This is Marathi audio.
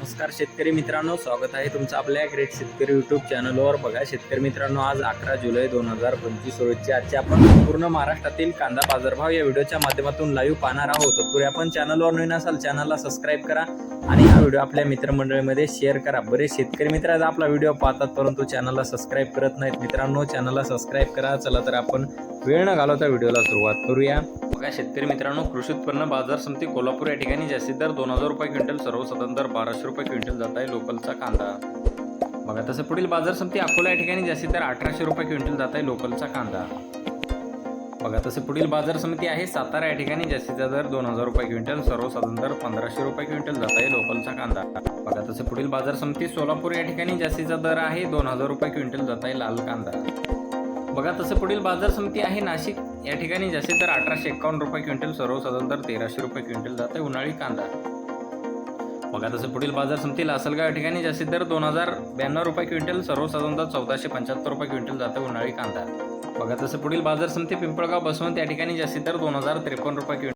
नमस्कार शेतकरी मित्रांनो स्वागत आहे तुमचं आपल्या ग्रेट शेतकरी युट्यूब चॅनलवर बघा शेतकरी मित्रांनो आज अकरा जुलै दोन हजार पंचवीस रोजची आजची आपण पूर्ण महाराष्ट्रातील कांदा बाजारभाव या व्हिडिओच्या माध्यमातून लाईव्ह पाहणार आहोत. तत्पूर्वी आपण चॅनलवर नवीन असाल चॅनलला सबस्क्राईब करा आणि हा व्हिडिओ आपल्या मित्रमंडळीमध्ये शेअर करा. बरेच शेतकरी मित्र आज आपला व्हिडिओ पाहतात परंतु चॅनलला सबस्क्राईब करत नाहीत. मित्रांनो चॅनलला सबस्क्राईब करा. चला तर आपण वेळ न घालवता व्हिडिओला सुरुवात करूया. बघा शेतकरी मित्रांनो कृषी उत्पन्न बाजार समिती कोल्हापूर या ठिकाणी जास्तीत दर दोन हजार रुपये क्विंटल सर्वसाधारण दर बाराशे रुपये क्विंटल जात आहे लोकलचा कांदा. बघा तसं पुढील बाजार समिती अकोला या ठिकाणी जास्तीत दर अठराशे रुपये क्विंटल जात आहे लोकलचा कांदा. बघा तसे पुढील बाजार समिती आहे सातारा या ठिकाणी जास्तीचा दर दोन हजार रुपये क्विंटल सर्वसाधारण दर पंधराशे रुपये क्विंटल जात आहे लोकलचा कांदा. बघा तसे पुढील बाजार समिती सोलापूर या ठिकाणी जास्तीचा दर आहे दोन हजार रुपये क्विंटल जात आहे लाल कांदा. बघा तसं पुढील बाजार समिती आहे नाशिक. या ठिकाणी जास्तीत तर अठराशे एकावन्न रुपये क्विंटल सर्वसाधारण तर तेराशे रुपये क्विंटल जात आहे उन्हाळी कांदा. बघा तसं पुढील बाजार समिती लासलगाव या ठिकाणी जास्तीत दर दोन हजार ब्याण्णव रुपये क्विंटल सर्वसाधारण दर चौदाशे पंच्याहत्तर रुपये क्विंटल जात आहे उन्हाळी कांदा. बघा तसं पुढील बाजार समिती पिंपळगाव बसवंत या ठिकाणी जास्तीत दर दोन हजार त्रेपन्न रुपये क्विंटल